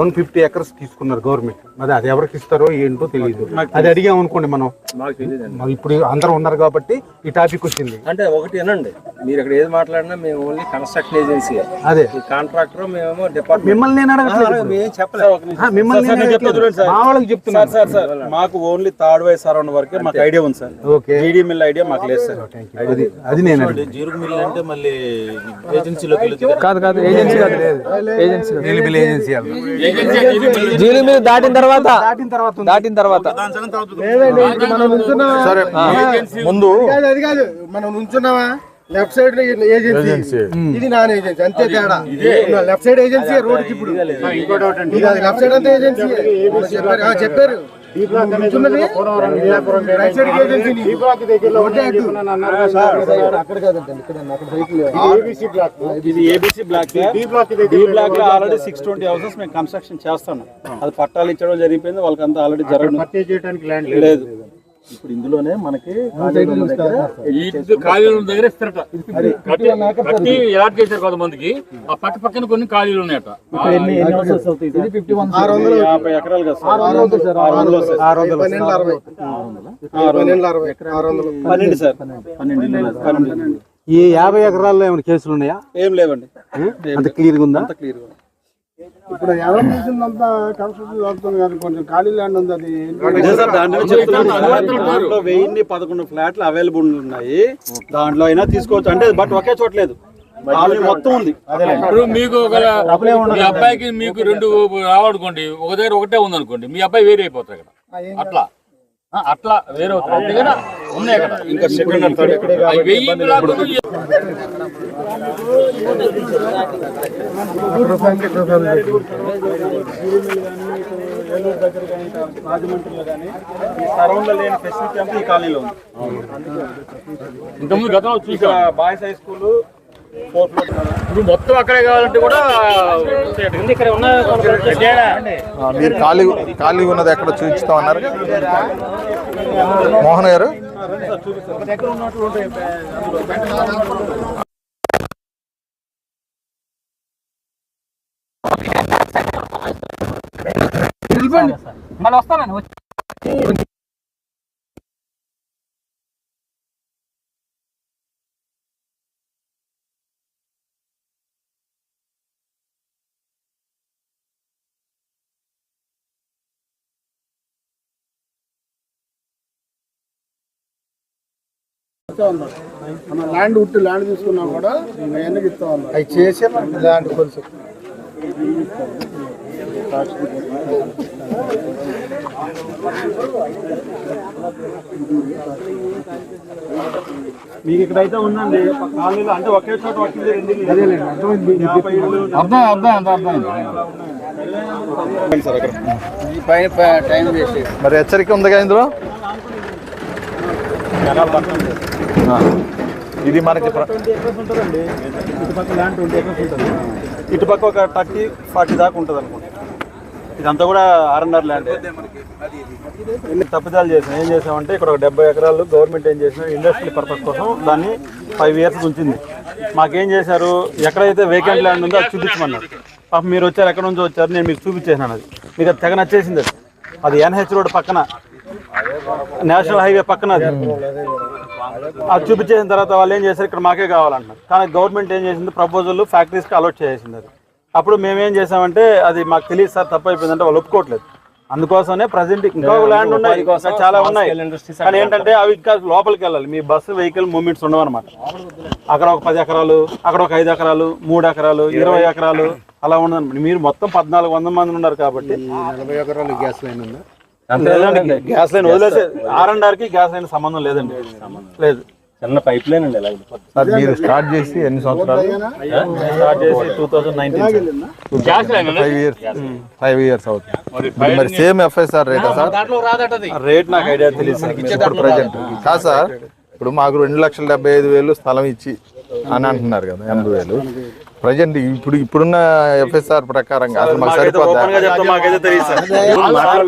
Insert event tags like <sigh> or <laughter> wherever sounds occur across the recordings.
One fifty acres తీసుకున్నారు government. మరి అది ఎవరికి ఇస్తారో ఏంటో తెలియదు అది అడిగాం అనుకోండి మనం. మరి ఇప్పుడు అందరూ ఉన్నారు కాబట్టి ఈ టాపిక్ వచ్చింది. అంటే ఒకటి వినండి మీరు ఇక్కడ ఏది మాట్లాడినా మేము ఓన్లీ కన్స్ట్రక్షన్ ఏజెన్సీ అదే. కాంట్రాక్టర్ మేము డిపార్ట్మెంట్ మిమ్మల్ని నేను అడగట్లేదు చెప్పలేదు ఆ, మిమ్మల్ని నేను అడగట్లేదు. మా వాళ్ళకి చెప్తున్నాను. సార్ సార్ మాకు ఓన్లీ థర్డ్ వైస్ అరౌండ్ వరకే మాకు ఐడియా ఉంది సార్. ఓకే. జీడీ మిల్ ఐడియా మాకు లేదు సార్. అది అది నేను. జీరుగు మిల్ అంటే మళ్ళీ ఏజెన్సీలోకి వెళ్తుంది కాదు? కాదు ఏజెన్సీ కాదు ఏజెన్సీ ఏజెన్సీ. జీలి మీద దాటిన తర్వాత దాటిన తర్వాత. దాటిన తర్వాత ముందు అది కాదు మనం నుంచున్నావా లెఫ్ట్ సైడ్ ఏజెన్సీ. ఇది నాన్ ఏజెన్సీ అంతే తేడా. లెఫ్ట్ సైడ్ ఏజెన్సీ రోడ్కి ఇప్పుడు లెఫ్ట్ సైడ్ అంతా ఏజెన్సీ. చెప్పారు. అక్కడ కాదండి ఇక్కడ అక్కడ ఇది ఏబిసి బ్లాక్. D block. లో ఆల్రెడీ సిక్స్ ట్వంటీ హౌసెస్ మేము కన్స్ట్రక్షన్ చేస్తాను అది పట్టాలు ఇచ్చడం జరిగిపోయింది వాళ్ళకి అంతా ఆల్రెడీ జరగడం. లేదు. ఇప్పుడు ఇందులోనే మనకి ఖాళీలు దగ్గర ఇస్తారట. కట్టి కట్టి ఎలాట్ చేశారు కొంతమందికి ఆ పక్క పక్కన కొన్ని ఖాళీలు ఉన్నాయట. యాభై ఎకరాలు కదా సార్. పన్నెండు పన్నెండు ఈ యాభై ఎకరాల్లో ఏమైనా కేసులు ఉన్నాయా? ఏం లేవండి. అంత క్లియర్గా ఉందా? అంత క్లియర్ ఇప్పుడు ఎవరు చేసిందంతా కన్స్ట్రక్షన్ అవుతుంది కానీ కొంచెం ఖాళీ ల్యాండ్ ఉంది అది. దాంట్లో వెయ్యి పదకొండు ఫ్లాట్లు అవైలబుల్ ఉన్నాయి. దాంట్లో అయినా తీసుకోవచ్చు. అంటే బట్ ఒకే చోట లేదు. మొత్తం ఉంది. ఇప్పుడు మీకు ఒక మీ అబ్బాయికి మీకు రెండు రావనుకోండి ఒక దగ్గర ఒకటే ఉంది అనుకోండి మీ అబ్బాయి వేరే అయిపోతారు ఇక్కడ అట్లా. అట్లా వేరే కదా ఉన్నాయి అక్కడ ఇంకా సెకండ్ అండ్ థర్డ్ అవి వెయ్యి బ్లాకులు ఏలూరు దగ్గర కానీ రాజమండ్రిలో కానీ ఈ సరౌండ్లో లేని ఫెసిలిటీ అంతా ఈ కాలనీలో ఉంది ఇంతకుముందు గతంలో చూసాం. బాయ్స్ హై స్కూల్ ఇప్పుడు మొత్తం అక్కడే కావాలంటే కూడా ఇక్కడ ఉన్న ఆ, మీరు ఖాళీ ఖాళీగా ఉన్నది ఎక్కడ చూపిస్తాం అన్నారు. మోహన్ గారు? మళ్ళీ వస్తానండి మన ల్యాండ్ ఉట్టి ల్యాండ్ తీసుకున్నా కూడా అవన్నీ ఇస్తా ఉన్నారు అవి చేసే ల్యాండ్ కొంచెం మీకు ఇక్కడైతే ఉందండి. కాలనీలో అంటే ఒకే చోట వచ్చింది రెండు ఇల్లు. యాభై ఇల్లు అర్థం అర్థం అర్థం మరి హెచ్చరిక ఉందిగా ఇందులో? ఆ, ఇది మనకి ఇటుపక్క ఒక థర్టీ ఫార్టీ దాకా ఉంటుంది అనుకోండి ఇదంతా కూడా ఆర్ఎన్ఆర్ ల్యాండ్ ఎన్ని తప్పిదాలు చేసాం ఏం చేసామంటే ఇక్కడ ఒక డెబ్బై ఎకరాలు గవర్నమెంట్ ఏం చేసిన ఇండస్ట్రీ పర్పస్ కోసం దాన్ని ఫైవ్ ఇయర్స్ ఉంచింది. మాకేం చేశారు? ఎక్కడైతే వేకెంట్ ల్యాండ్ ఉందో అది చూపించమన్నారు. పాపం మీరు వచ్చారు ఎక్కడ నుంచి వచ్చారు నేను మీకు చూపించేసాను అది. మీకు అది తెగ నచ్చేసింది అది. అది ఎన్హెచ్ రోడ్ పక్కన. నేషనల్ హైవే పక్కన అది. అది చూపించేసిన తర్వాత వాళ్ళు ఏం చేశారు? ఇక్కడ మాకే కావాలంటున్నారు. కానీ గవర్నమెంట్ ఏం చేసింది? ప్రపోజల్ ఫ్యాక్టరీస్కి అలౌట్ చేసింది అది. అప్పుడు మేమేం చేసామంటే అది మాకు తెలియదు సార్ తప్పు అయిపోయిందంటే వాళ్ళు ఒప్పుకోవట్లేదు. అందుకోసమే ప్రజెంట్ ఇంకా ల్యాండ్ ఉన్నాయి. చాలా ఉన్నాయి. కానీ ఏంటంటే అవి ఇంకా లోపలికి వెళ్ళాలి. మీ బస్సు వెహికల్ మూమెంట్స్ ఉండవు అనమాట అక్కడ ఒక పది ఎకరాలు అక్కడ ఒక ఐదు ఎకరాలు మూడు ఎకరాలు ఇరవై ఎకరాలు అలా ఉండదు మీరు మొత్తం పద్నాలుగు వందల మంది ఉన్నారు కాబట్టి. నలభై ఎకరాలు గ్యాస్ లైన్ ఉందా? గ్యాస్ లైన్ వదిలేసే ఆర్ అండ్ ఆర్కి గ్యాస్ లైన్ సంబంధం లేదండి. లేదు చిన్న పైప్ లైన్ అండి ఇలా సార్ మీరు స్టార్ట్ చేసి ఎన్ని సంవత్సరాలు? స్టార్ట్ చేసి two nineteen line five years five years అవుతుంది. మరి సేమ్ ఎఫ్ఐఆర్ రేటా సార్ రేట్ నాకు ఐడియా తెలియదు సార్. ఇప్పుడు ప్రజెంట్ కాదు సార్ ఇప్పుడు మాకు రెండు లక్షల డెబ్బై ఐదు వేలు స్థలం ఇచ్చి అని అంటున్నారు కదా ఎనభై వేలు. ప్రజెంట్ ఇప్పుడు ఇప్పుడున్న ఎఫ్ఎస్ఆర్ ప్రకారంగా అసలు మాకు సరిపోద్దా? చెప్తా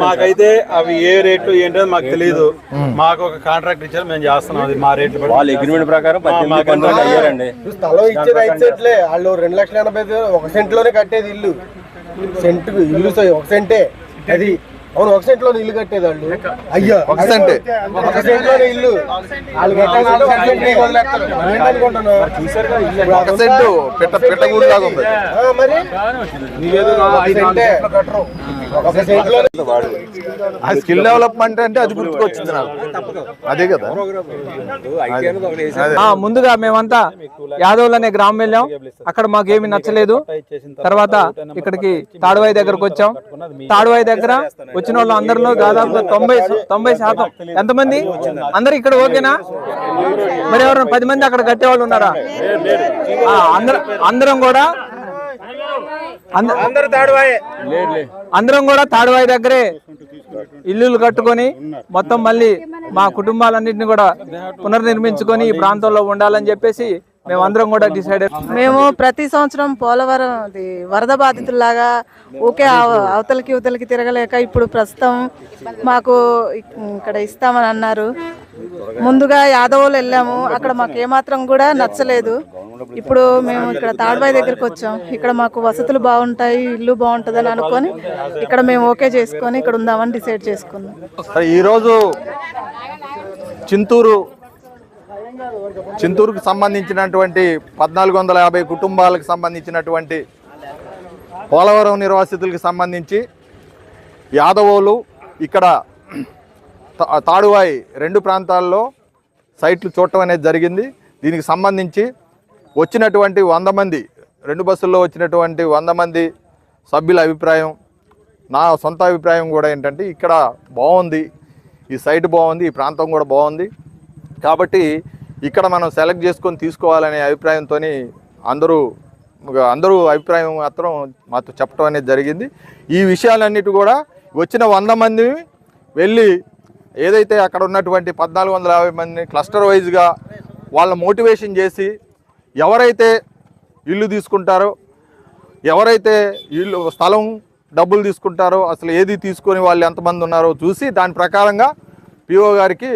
మాకైతే అవి ఏ రేట్లు ఏంటో మాకు తెలియదు మాకు ఒక కాంట్రాక్ట్ ఇచ్చారు మేము చేస్తున్నాం. అది మా రేట్లు బట్టి. వాళ్ళ అగ్రిమెంట్ ప్రకారం స్థలం ఇచ్చే రైట్ సెంట్లే. వాళ్ళు రెండు లక్షల ఎనభై ఒక సెంట్లోనే కట్టేది ఇల్లు. సెంట్ ఇల్లు సై- ఒక సెంటే. అది అవును ఒక సెంట్లో ఇల్లు కట్టేది వాళ్ళు అయ్యా. ఒక సెంటే. ఒక సెంట్. లోనే ఇల్లు. ఒక సెంటే. సెంటు పెట్ట పెట్టగూడు లాగా ఉంది. మరి? సెంటే. కట్టరు. ఆ స్కిల్ డెవలప్మెంట్ అంటే అది గుర్తుకొచ్చింది నాకు. అదే కదా? ముందుగా మేమంతా యాదవులు అనే గ్రామం వెళ్ళాం. అక్కడ మాకేమి నచ్చలేదు. తర్వాత ఇక్కడికి తాడువాయి దగ్గరకు వచ్చాం. తాడువాయి దగ్గర వచ్చిన వాళ్ళు అందరిలో దాదాపు తొంభై తొంభై శాతం. ఎంతమంది? అందరు ఇక్కడ ఓకేనా? మరి ఎవరైనా పది మంది అక్కడ కట్టే వాళ్ళు ఉన్నారా? ఆ, అందరం అందరం కూడా అందరం కూడా తాడువాయి దగ్గరే ఇల్లులు కట్టుకొని మొత్తం మళ్ళీ మా కుటుంబాలన్నింటినీ కూడా పునర్నిర్మించుకొని ఈ ప్రాంతంలో ఉండాలని చెప్పేసి మేమందరం కూడా డిసైడ్ మేము ప్రతి సంవత్సరం పోలవరం వరద బాధితుల్లాగా ఊకే అవ- అవతలకి ఇవతలకి తిరగలేక ఇప్పుడు ప్రస్తుతం మాకు ఇక్- ఇక్కడ ఇస్తామని అన్నారు. ముందుగా యాదవులు వెళ్ళాము. అక్కడ మాకు ఏమాత్రం కూడా నచ్చలేదు. ఇప్పుడు మేము ఇక్కడ తాడ్బాయి దగ్గరికి వచ్చాం. ఇక్కడ మాకు వసతులు బాగుంటాయి ఇల్లు బాగుంటుందని అనుకొని ఇక్కడ మేము ఓకే చేసుకొని ఇక్కడ ఉందామని డిసైడ్ చేసుకున్నాం. సరే, ఈరోజు చింతూరు చింతూరుకు సంబంధించినటువంటి పద్నాలుగు వందల యాభై కుటుంబాలకు సంబంధించినటువంటి పోలవరం నిర్వాసితులకు సంబంధించి యాదవులు ఇక్కడ తా- తాడువాయి రెండు ప్రాంతాల్లో సైట్లు చూడటం అనేది జరిగింది. దీనికి సంబంధించి వచ్చినటువంటి వంద మంది రెండు బస్సుల్లో వచ్చినటువంటి వంద మంది సభ్యుల అభిప్రాయం నా సొంత అభిప్రాయం కూడా ఏంటంటే ఇక్కడ బాగుంది ఈ సైట్ బాగుంది ఈ ప్రాంతం కూడా బాగుంది. కాబట్టి ఇక్కడ మనం సెలెక్ట్ చేసుకొని తీసుకోవాలనే అభిప్రాయంతో అందరూ అందరూ అభిప్రాయం మాత్రం మాతో చెప్పడం అనేది జరిగింది. ఈ విషయాలన్నిటి కూడా వచ్చిన వంద మంది వెళ్ళి ఏదైతే అక్కడ ఉన్నటువంటి పద్నాలుగు వందల యాభై మందిని క్లస్టర్ వైజ్గా వాళ్ళ మోటివేషన్ చేసి ఎవరైతే ఇల్లు తీసుకుంటారో ఎవరైతే ఇల్లు స్థలం డబ్బులు తీసుకుంటారో అసలు ఏది తీసుకొని వాళ్ళు ఎంతమంది ఉన్నారో చూసి దాని ప్రకారంగా పిఓ గారికి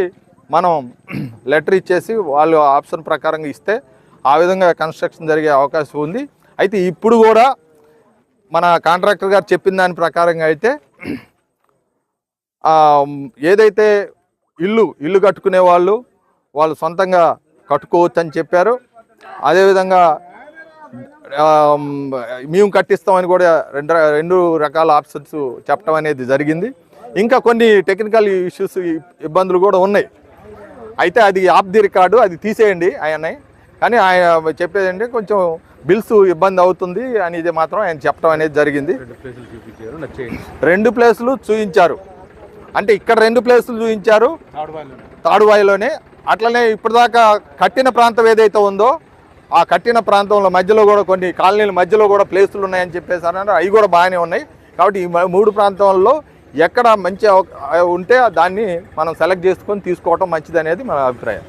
మనం <clears throat> లెటర్ ఇచ్చేసి వాళ్ళు ఆప్షన్ ప్రకారంగా ఇస్తే ఆ విధంగా కన్స్ట్రక్షన్ జరిగే అవకాశం ఉంది. అయితే ఇప్పుడు కూడా మన కాంట్రాక్టర్ గారు చెప్పిన దాని ప్రకారంగా అయితే ఏదైతే ఇల్లు ఇల్లు కట్టుకునే వాళ్ళు వాళ్ళు సొంతంగా కట్టుకోవచ్చు అని చెప్పారు. అదేవిధంగా మేము కట్టిస్తామని కూడా రెండు రెండు రకాల ఆప్షన్స్ చెప్పడం అనేది జరిగింది. ఇంకా కొన్ని టెక్నికల్ ఇష్యూస్ ఇబ్బందులు కూడా ఉన్నాయి. అయితే అది ఆఫ్ ది రికార్డు అది తీసేయండి ఆయన కానీ ఆయన చెప్పేది అంటే కొంచెం బిల్స్ ఇబ్బంది అవుతుంది అనేది మాత్రం ఆయన చెప్పడం అనేది జరిగింది. రెండు ప్లేసులు చూపించారు అంటే ఇక్కడ రెండు ప్లేసులు చూపించారు తాడువాయిలోనే. అట్లనే ఇప్పటిదాకా కట్టిన ప్రాంతం ఏదైతే ఉందో ఆ కట్టిన ప్రాంతంలో మధ్యలో కూడా కొన్ని కాలనీల మధ్యలో కూడా ప్లేసులు ఉన్నాయని చెప్పేసి అన్నారు. అవి కూడా బాగానే ఉన్నాయి. కాబట్టి ఈ మూడు ప్రాంతాల్లో ఎక్కడ మంచి ఉంటే దాన్ని మనం సెలెక్ట్ చేసుకొని తీసుకోవటం మంచిది అనేది మన అభిప్రాయం.